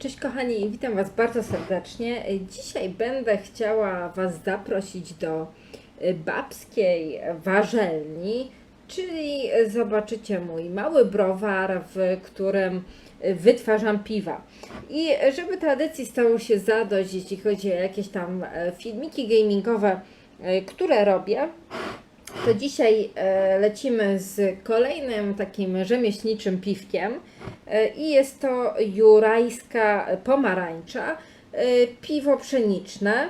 Cześć kochani, witam Was bardzo serdecznie. Dzisiaj będę chciała Was zaprosić do y, babskiej warzelni, czyli zobaczycie mój mały browar, w którym y, wytwarzam piwa. I żeby tradycji stało się zadość, jeśli chodzi o jakieś tam e, filmiki gamingowe, e, które robię, to dzisiaj e, lecimy z kolejnym takim rzemieślniczym piwkiem i jest to jurajska pomarańcza, e, piwo pszeniczne.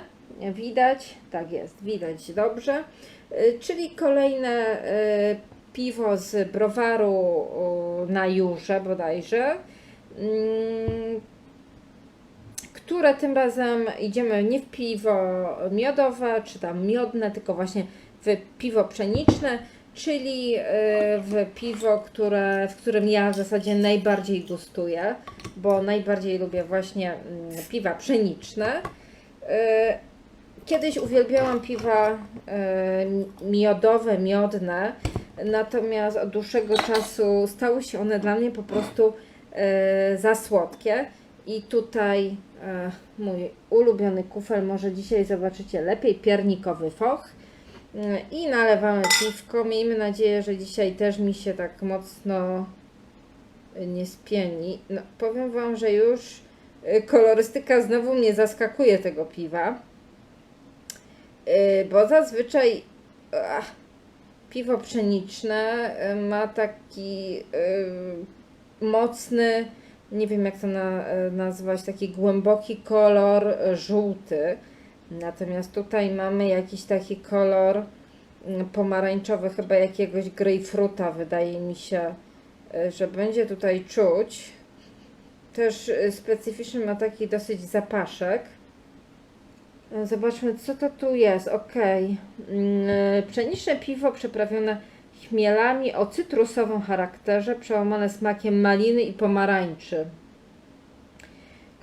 Widać, tak jest, widać dobrze. E, Czyli kolejne e, piwo z browaru na Jurze bodajże. Mm, które tym razem idziemy nie w piwo miodowe, czy tam miodne, tylko właśnie w piwo pszeniczne, czyli e, w piwo, które, w którym ja w zasadzie najbardziej gustuję, bo najbardziej lubię właśnie mm, piwa pszeniczne. E, Kiedyś uwielbiałam piwa e, miodowe, miodne, natomiast od dłuższego czasu stały się one dla mnie po prostu za słodkie. I tutaj mój ulubiony kufel, może dzisiaj zobaczycie lepiej, piernikowy foch. I nalewamy piwko. Miejmy nadzieję, że dzisiaj też mi się tak mocno nie spieni. No, powiem Wam, że już e, kolorystyka znowu mnie zaskakuje tego piwa. E, Bo zazwyczaj ach, piwo pszeniczne ma taki mocny, nie wiem jak to na, nazwać, taki głęboki kolor żółty. Natomiast tutaj mamy jakiś taki kolor mm, pomarańczowy, chyba jakiegoś grejpfruta, wydaje mi się, e, że będzie tutaj czuć. Też e, specyficzny ma taki dosyć zapaszek. E, Zobaczmy, co to tu jest. Ok. Pszeniczne piwo przeprawione chmielami o cytrusowym charakterze, przełamane smakiem maliny i pomarańczy.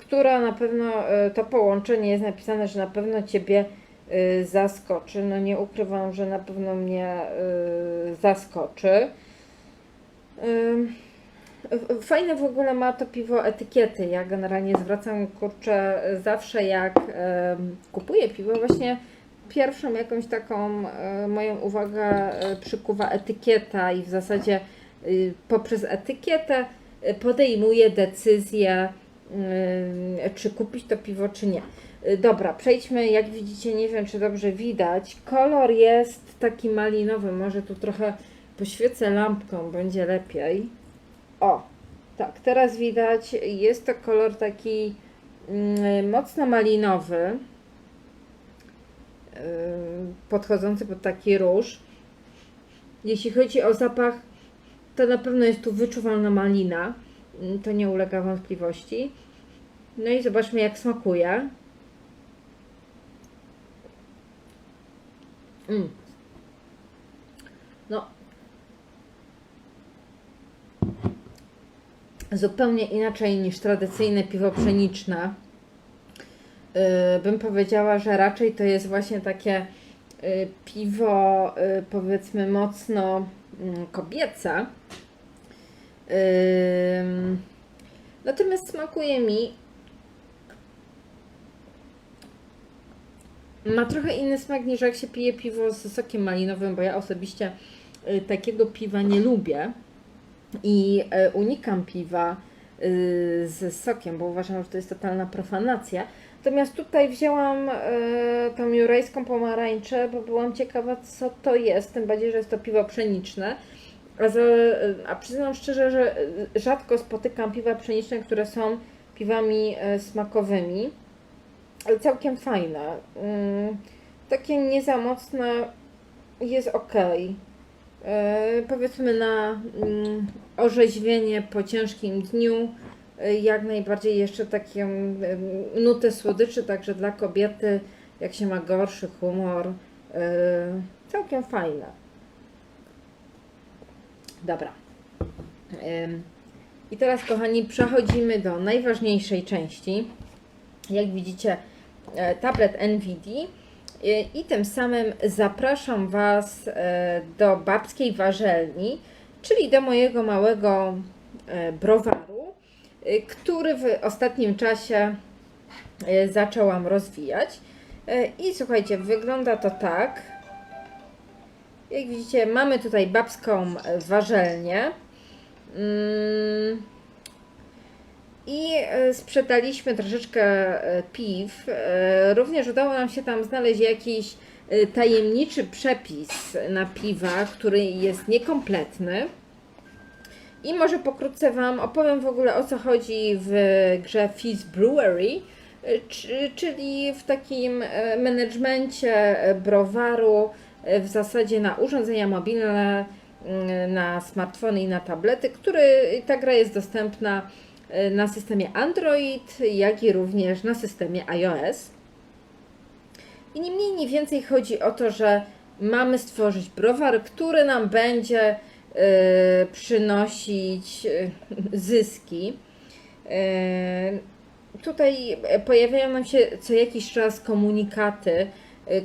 Która na pewno, e, to połączenie jest napisane, że na pewno Ciebie e, zaskoczy. No nie ukrywam, że na pewno mnie e, zaskoczy. Fajne w ogóle ma to piwo etykiety. Ja generalnie zwracam kurczę zawsze jak kupuję piwo, właśnie pierwszą jakąś taką moją uwagę przykuwa etykieta i w zasadzie y, poprzez etykietę podejmuję decyzję, czy kupić to piwo, czy nie. Y, Dobra, przejdźmy. Jak widzicie, nie wiem, czy dobrze widać. Kolor jest taki malinowy. Może tu trochę poświecę lampką, będzie lepiej. O, tak, teraz widać, jest to kolor taki mm, mocno malinowy, yy, podchodzący pod taki róż. Jeśli chodzi o zapach, to na pewno jest tu wyczuwalna malina, to nie ulega wątpliwości. No i zobaczmy, jak smakuje. Mm. No, zupełnie inaczej niż tradycyjne piwo pszeniczne. Yy, bym powiedziała, że raczej to jest właśnie takie yy, piwo, yy, powiedzmy, mocno mm, kobiece. Yy, natomiast smakuje mi. Ma trochę inny smak niż jak się pije piwo z sokiem malinowym, bo ja osobiście yy, takiego piwa nie lubię i e, unikam piwa y, z sokiem, bo uważam, że to jest totalna profanacja. Natomiast tutaj wzięłam tą jurajską pomarańczę, bo byłam ciekawa, co to jest, tym bardziej, że jest to piwo pszeniczne. A, za, a przyznam szczerze, że e, rzadko spotykam piwa pszeniczne, które są piwami e, smakowymi, ale całkiem fajne. Mm, takie nie za mocne, jest ok. E, powiedzmy na mm, orzeźwienie po ciężkim dniu, e, jak najbardziej jeszcze taką em, nutę słodyczy, także dla kobiety, jak się ma gorszy humor, e, całkiem fajne. Dobra. I teraz, kochani, przechodzimy do najważniejszej części. Jak widzicie, e, tablet NVIDIA. I- I tym samym zapraszam Was e, do babskiej warzelni, czyli do mojego małego e, browaru. który w ostatnim czasie zaczęłam rozwijać. I słuchajcie, wygląda to tak. Jak widzicie, mamy tutaj babską warzelnię. Mm. I e, sprzedaliśmy troszeczkę e, piw. E, Również udało nam się tam znaleźć jakiś tajemniczy przepis na piwa, który jest niekompletny. I może pokrótce Wam opowiem w ogóle o co chodzi w grze Fizz Brewery, czy- czyli w takim menedżmencie browaru w zasadzie na urządzenia mobilne, mm, na smartfony i na tablety, który ta gra jest dostępna e, na systemie Android, jak i również na systemie iOS. I nie mniej, nie więcej chodzi o to, że mamy stworzyć browar, który nam będzie e, przynosić e, zyski. E, Tutaj pojawiają nam się co jakiś czas komunikaty, y,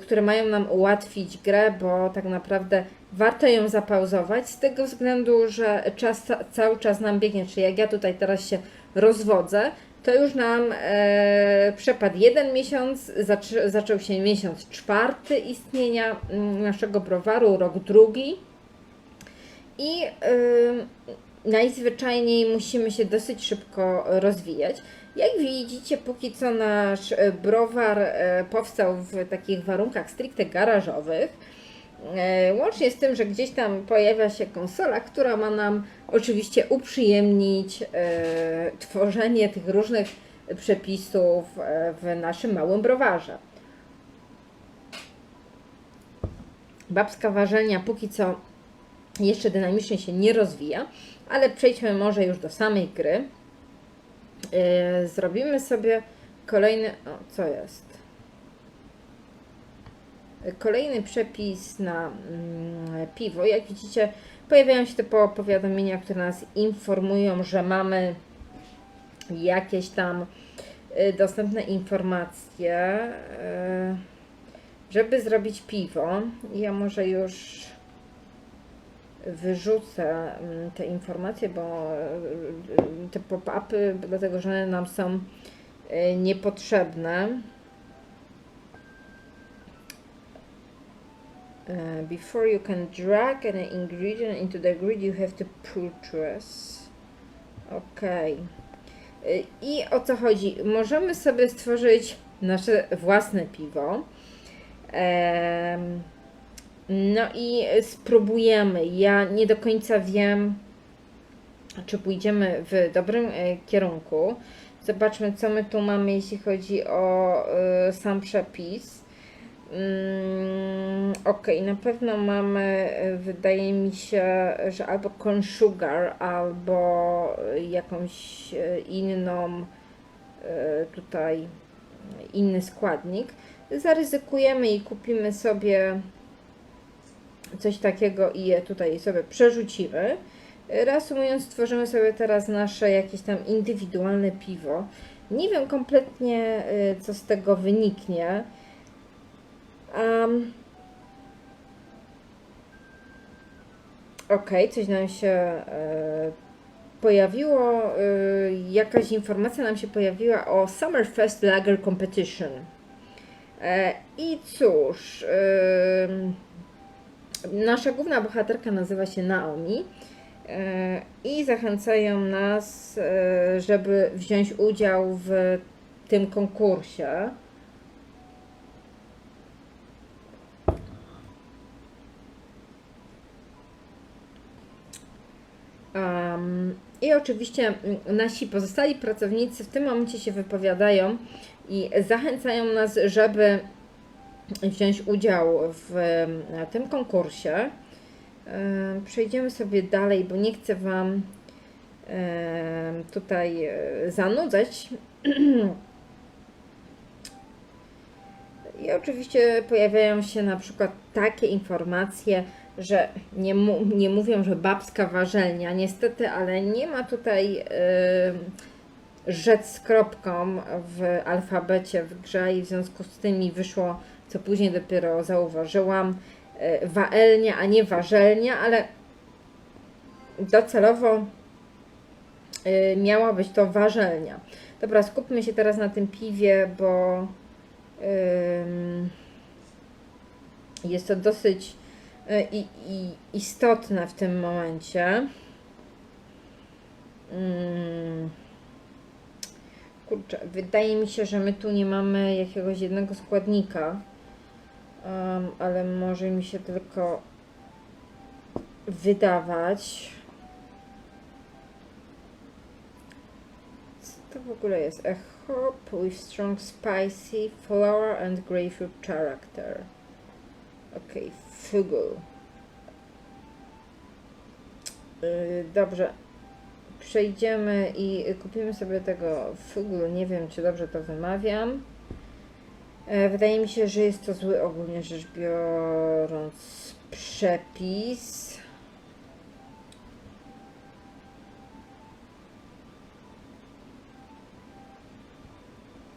które mają nam ułatwić grę, bo tak naprawdę warto ją zapauzować z tego względu, że czas ca- cały czas nam biegnie. Czyli jak ja tutaj teraz się rozwodzę, to już nam e, przepadł jeden miesiąc, zaczął się miesiąc czwarty istnienia mm, naszego browaru, rok drugi. I y, najzwyczajniej musimy się dosyć szybko rozwijać. Jak widzicie, póki co nasz e, browar e, powstał w takich warunkach stricte garażowych. E, Łącznie z tym, że gdzieś tam pojawia się konsola, która ma nam oczywiście uprzyjemnić tworzenie tych różnych przepisów w naszym małym browarze. Babska warzelnia póki co jeszcze dynamicznie się nie rozwija, ale przejdźmy może już do samej gry. Yy, zrobimy sobie kolejny. O, co jest? Kolejny przepis na mm, piwo. Jak widzicie, pojawiają się te po- powiadomienia, które nas informują, że mamy jakieś tam y, dostępne informacje, y, żeby zrobić piwo. Ja może już wyrzucę mm, te informacje, bo y, te pop-upy, dlatego że one nam są y, niepotrzebne. Before you can drag an ingredient into the grid, you have to purchase. Y, I o co chodzi? Możemy sobie stworzyć nasze własne piwo. Em, no i spróbujemy. Ja nie do końca wiem, czy pójdziemy w dobrym e, kierunku. Zobaczmy, co my tu mamy, jeśli chodzi o e, sam przepis. Mm, ok, na pewno mamy, e, wydaje mi się, że albo corn sugar, albo jakąś inną tutaj inny składnik. Zaryzykujemy i kupimy sobie coś takiego i je tutaj sobie przerzucimy. Reasumując, stworzymy sobie teraz nasze jakieś tam indywidualne piwo. Nie wiem kompletnie, y, co z tego wyniknie. Um, ok, coś nam się e, pojawiło. e, jakaś informacja nam się pojawiła o Summerfest Lager Competition. E, I cóż. em, Nasza główna bohaterka nazywa się Naomi e, i zachęcają nas, e, żeby wziąć udział w tym konkursie. Um, I oczywiście mm, nasi pozostali pracownicy w tym momencie się wypowiadają i zachęcają nas, żeby wziąć udział w tym konkursie. E, Przejdziemy sobie dalej, bo nie chcę Wam e, tutaj e, zanudzać. I oczywiście pojawiają się na przykład takie informacje, że nie, nie mówią, że babska warzelnia, niestety, ale nie ma tutaj e, rzec z kropką w alfabecie w grze i w związku z tym mi wyszło co później dopiero zauważyłam, e, waelnia, a nie warzelnia, ale docelowo y, miała być to warzelnia. Dobra, skupmy się teraz na tym piwie, bo jest to dosyć i, istotne w tym momencie. Mm. Kurczę, wydaje mi się, że my tu nie mamy jakiegoś jednego składnika, Em, ale może mi się tylko wydawać. Co to w ogóle jest? A hop with strong spicy flower and grapefruit character. Okej, fugu. Yy, dobrze. Przejdziemy i kupimy sobie tego fugu. Nie wiem, czy dobrze to wymawiam. E, Wydaje mi się, że jest to zły ogólnie rzecz biorąc przepis.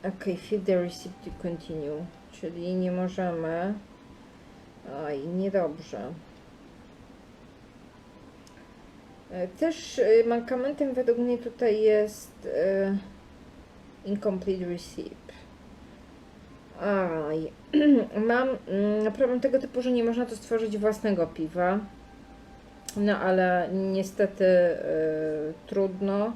Ok, fill the receipt to continue, czyli nie możemy. Oj, niedobrze. E, Też e, mankamentem według mnie tutaj jest incomplete receipt. Mam mm, problem tego typu, że nie można tu stworzyć własnego piwa. No ale niestety y, trudno. Um,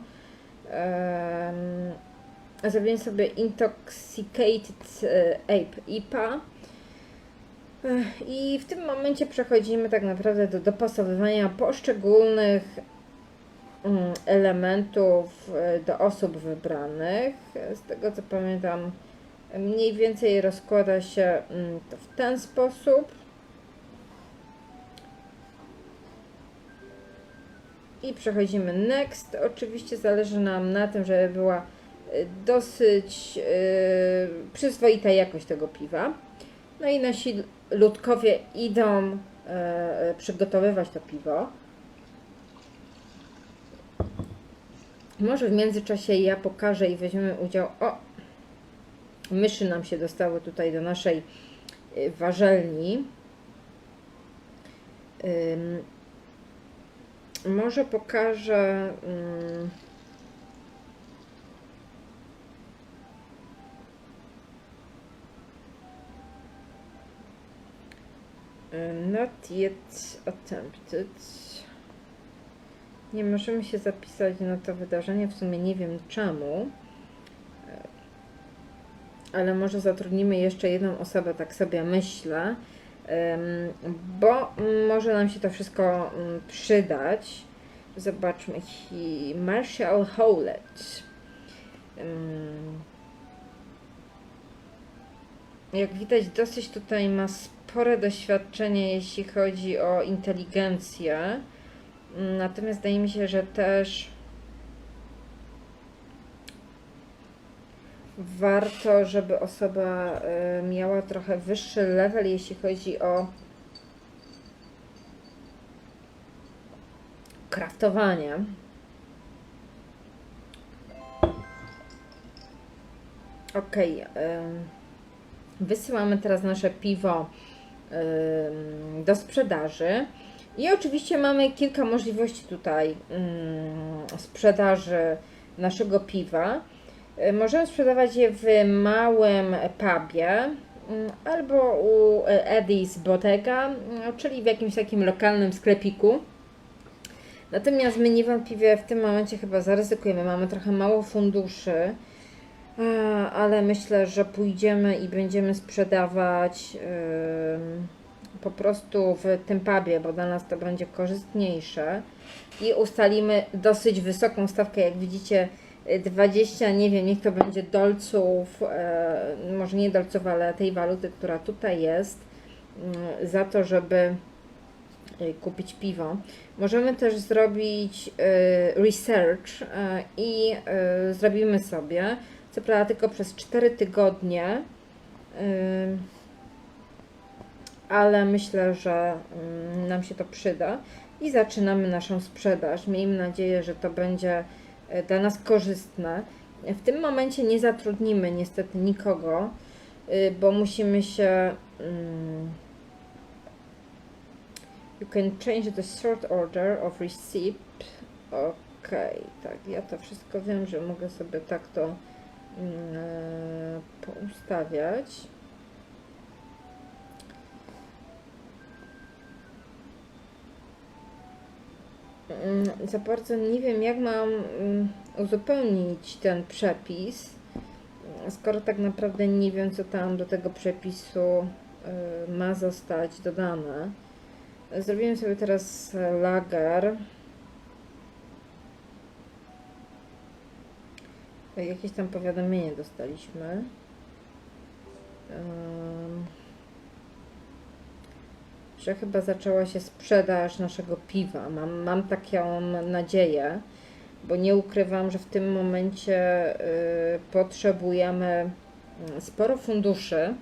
zrobiłem sobie Intoxicated y, Ape IPA. I w tym momencie przechodzimy tak naprawdę do dopasowywania poszczególnych mm, elementów y, do osób wybranych. Z tego co pamiętam, Mniej więcej rozkłada się mm, to w ten sposób. I przechodzimy next. Oczywiście zależy nam na tym, żeby była y, dosyć yy, przyzwoita jakość tego piwa. No i nasi ludkowie idą yy, przygotowywać to piwo. Może w międzyczasie ja pokażę i weźmiemy udział. O, myszy nam się dostały tutaj do naszej y, warzelni. Może pokażę. Not yet attempted. Nie możemy się zapisać na to wydarzenie, w sumie nie wiem czemu ale może zatrudnimy jeszcze jedną osobę, tak sobie myślę, bo może nam się to wszystko mm, przydać. Zobaczmy, Marshall Howlett. Jak widać, dosyć tutaj ma spore doświadczenie, jeśli chodzi o inteligencję. Natomiast wydaje mi się, że też warto, żeby osoba y, miała trochę wyższy level, jeśli chodzi o kraftowanie. Ok, wysyłamy teraz nasze piwo do sprzedaży. I oczywiście mamy kilka możliwości tutaj sprzedaży naszego piwa. Y, możemy sprzedawać je w małym pubie mm, albo u Eddie's Bottega, mm, czyli w jakimś takim lokalnym sklepiku. Natomiast my niewątpliwie w tym momencie chyba zaryzykujemy. Mamy trochę mało funduszy, ale myślę, że pójdziemy i będziemy sprzedawać po prostu w tym pubie, bo dla nas to będzie korzystniejsze i ustalimy dosyć wysoką stawkę, jak widzicie 20, nie wiem, niech to będzie dolców, e, może nie dolców, ale tej waluty, która tutaj jest, mm, za to, żeby e, kupić piwo. Możemy też zrobić e, research i zrobimy sobie, co prawda tylko przez 4 tygodnie, ale myślę, że mm, nam się to przyda i zaczynamy naszą sprzedaż. Miejmy nadzieję, że to będzie dla nas korzystne. W tym momencie nie zatrudnimy niestety nikogo, y, bo musimy się. Mm, you can change the sort order of receipt. Okej, tak, ja to wszystko wiem, że mogę sobie tak to mm, e, poustawiać. Za bardzo nie wiem, jak mam mm, uzupełnić ten przepis, skoro tak naprawdę nie wiem, co tam do tego przepisu y, ma zostać dodane. Zrobiłem sobie teraz lager. Jakieś tam powiadomienie dostaliśmy. Ym, że chyba zaczęła się sprzedaż naszego piwa. Mam, mam taką nadzieję, bo nie ukrywam, że w tym momencie y, potrzebujemy y, sporo funduszy,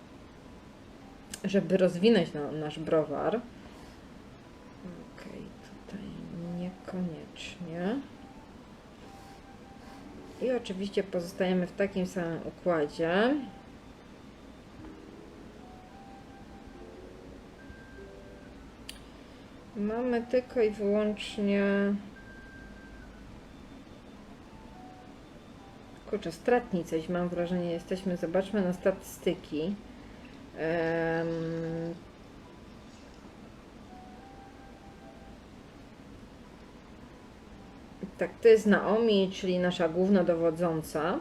żeby rozwinąć na, nasz browar. Okej, tutaj niekoniecznie. I oczywiście pozostajemy w takim samym układzie. Mamy tylko i wyłącznie. Kurczę, stratni coś, mam wrażenie, jesteśmy. Zobaczmy na statystyki. Em, Tak, to jest Naomi, czyli nasza główna dowodząca.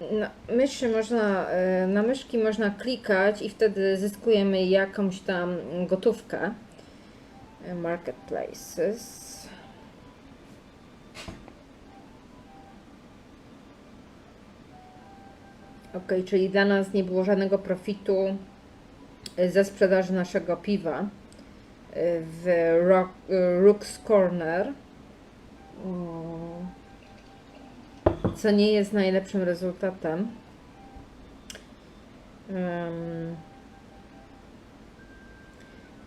Na myszy można, e, na myszki można klikać i wtedy zyskujemy jakąś tam gotówkę. Marketplaces. Ok, czyli dla nas nie było żadnego profitu e, ze sprzedaży naszego piwa e, w Rock, Rook's Corner. Co nie jest najlepszym rezultatem. Em,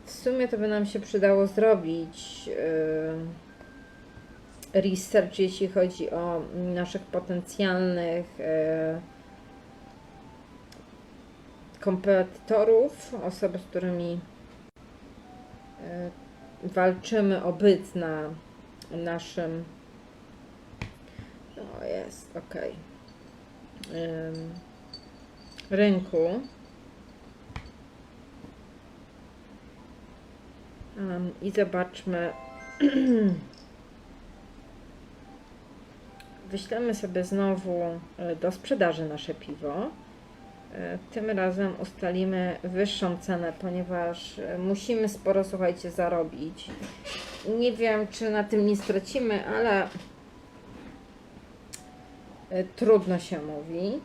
w sumie to by nam się przydało zrobić research, jeśli chodzi o naszych potencjalnych kompetytorów, osoby, z którymi walczymy o byt na naszym o, jest, ok. rynku. Em, I zobaczmy. Wyślemy sobie znowu e, do sprzedaży nasze piwo. E, Tym razem ustalimy wyższą cenę, ponieważ e, musimy sporo, słuchajcie, zarobić. Nie wiem, czy na tym nie stracimy, ale trudno się mówi.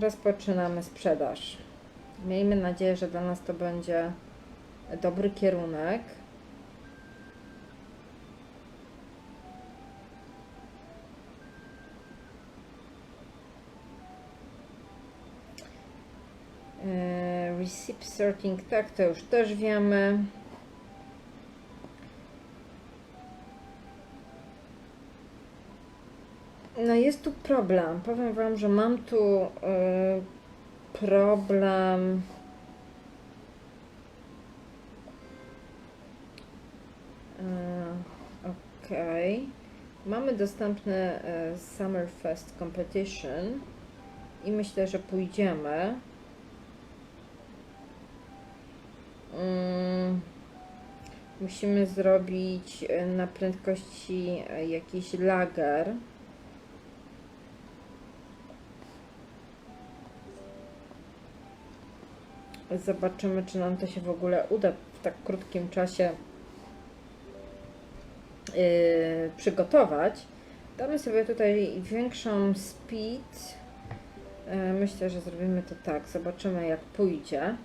Rozpoczynamy sprzedaż. Miejmy nadzieję, że dla nas to będzie dobry kierunek. E, Receipt sorting, tak, to już też wiemy. Jest tu problem. Powiem Wam, że mam tu y, problem. Y, Okej. Mamy dostępny y, Summerfest Competition i myślę, że pójdziemy. Mm, musimy zrobić y, na prędkości y, jakiś lager. Zobaczymy, czy nam to się w ogóle uda w tak krótkim czasie yy, przygotować. Damy sobie tutaj większą speed. Yy, myślę, że zrobimy to tak. Zobaczymy, jak pójdzie.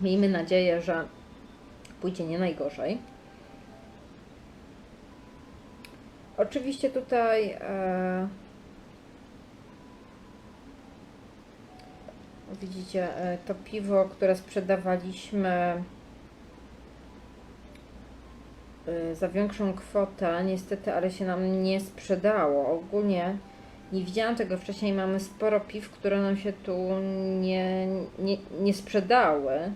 Miejmy nadzieję, że pójdzie nie najgorzej. Oczywiście tutaj e, widzicie e, to piwo, które sprzedawaliśmy e, za większą kwotę, niestety, ale się nam nie sprzedało. Ogólnie Nie widziałam tego wcześniej. Mamy sporo piw, które nam się tu nie, nie, nie sprzedały.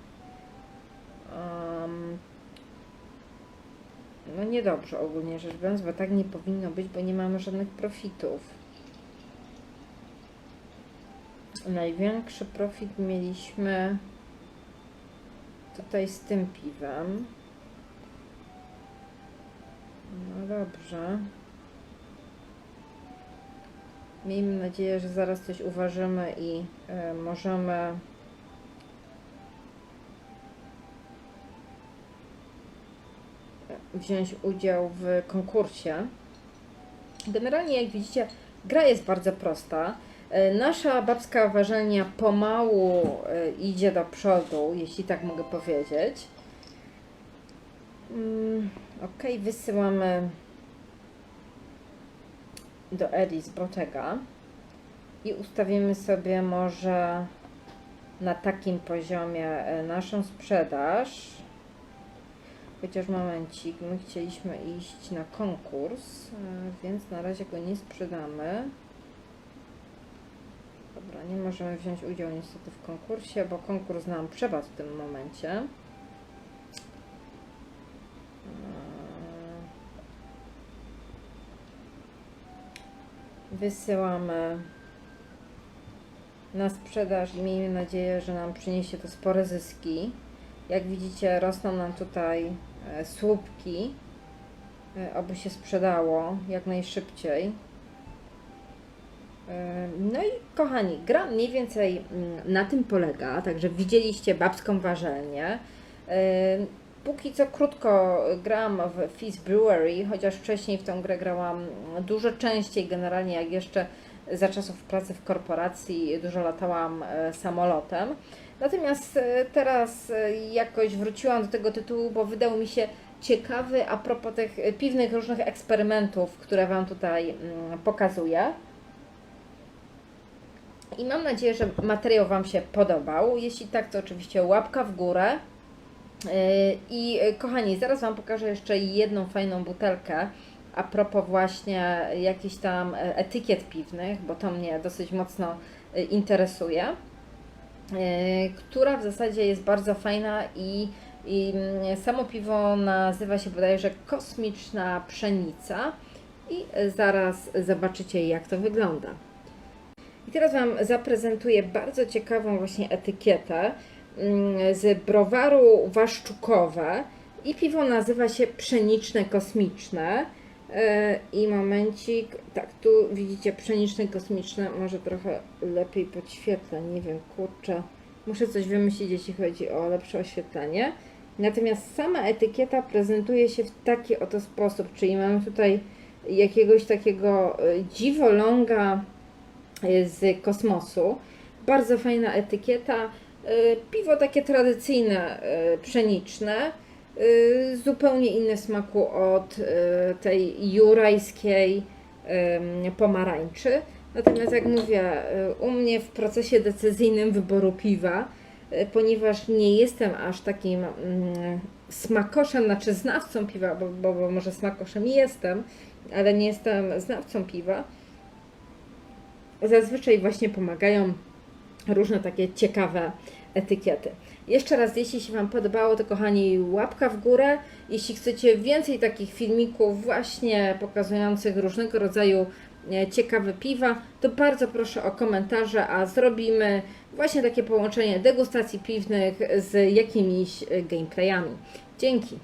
No niedobrze ogólnie rzecz biorąc, bo tak nie powinno być, bo nie mamy żadnych profitów. Największy profit mieliśmy tutaj z tym piwem. No dobrze. Miejmy nadzieję, że zaraz coś uważymy i e, możemy wziąć udział w konkursie. Generalnie, jak widzicie, gra jest bardzo prosta. E, Nasza babska ważalnia pomału e, idzie do przodu, jeśli tak mogę powiedzieć. Mm, ok, wysyłamy do Elis Bottega i ustawimy sobie może na takim poziomie e, naszą sprzedaż. Chociaż momencik, my chcieliśmy iść na konkurs, e, więc na razie go nie sprzedamy. Dobra, nie możemy wziąć udziału niestety w konkursie, bo konkurs nam przepadł w tym momencie. Eee, Wysyłamy na sprzedaż i miejmy nadzieję, że nam przyniesie to spore zyski. Jak widzicie, rosną nam tutaj e, słupki, e, aby się sprzedało jak najszybciej. E, No i kochani, gra mniej więcej mm, na tym polega, także widzieliście babską ważelnię. E, Póki co krótko gram w Fizz Brewery, chociaż wcześniej w tę grę grałam dużo częściej, generalnie jak jeszcze za czasów pracy w korporacji dużo latałam e, samolotem. Natomiast e, teraz e, jakoś wróciłam do tego tytułu, bo wydał mi się ciekawy a propos tych e, piwnych różnych eksperymentów, które Wam tutaj mm, pokazuję. I mam nadzieję, że materiał Wam się podobał. Jeśli tak, to oczywiście łapka w górę. I kochani, zaraz Wam pokażę jeszcze jedną fajną butelkę a propos właśnie jakichś tam etykiet piwnych, bo to mnie dosyć mocno interesuje, która w zasadzie jest bardzo fajna i, i mm, samo piwo nazywa się bodajże Kosmiczna Pszenica i e, zaraz zobaczycie jak to wygląda. I teraz Wam zaprezentuję bardzo ciekawą właśnie etykietę mm, z browaru Waszczukowe i piwo nazywa się Pszeniczne Kosmiczne. E, I momencik, tak, tu widzicie pszeniczne kosmiczne, może trochę lepiej podświetlę, nie wiem, kurczę, muszę coś wymyślić, jeśli chodzi o lepsze oświetlenie. Natomiast sama etykieta prezentuje się w taki oto sposób, czyli mamy tutaj jakiegoś takiego e, dziwoląga e, z kosmosu. Bardzo fajna etykieta. Piwo takie tradycyjne, pszeniczne, zupełnie inne w smaku od e, tej jurajskiej em, pomarańczy. Natomiast jak mówię, u mnie w procesie decyzyjnym wyboru piwa, ponieważ nie jestem aż takim mm, smakoszem, znaczy znawcą piwa, bo, bo, bo może smakoszem jestem, ale nie jestem znawcą piwa, zazwyczaj właśnie pomagają różne takie ciekawe etykiety. Jeszcze raz, jeśli się Wam podobało, to kochani, łapka w górę. Jeśli chcecie więcej takich filmików właśnie pokazujących różnego rodzaju e, ciekawe piwa, to bardzo proszę o komentarze, a zrobimy właśnie takie połączenie degustacji piwnych z jakimiś e, gameplayami. Dzięki.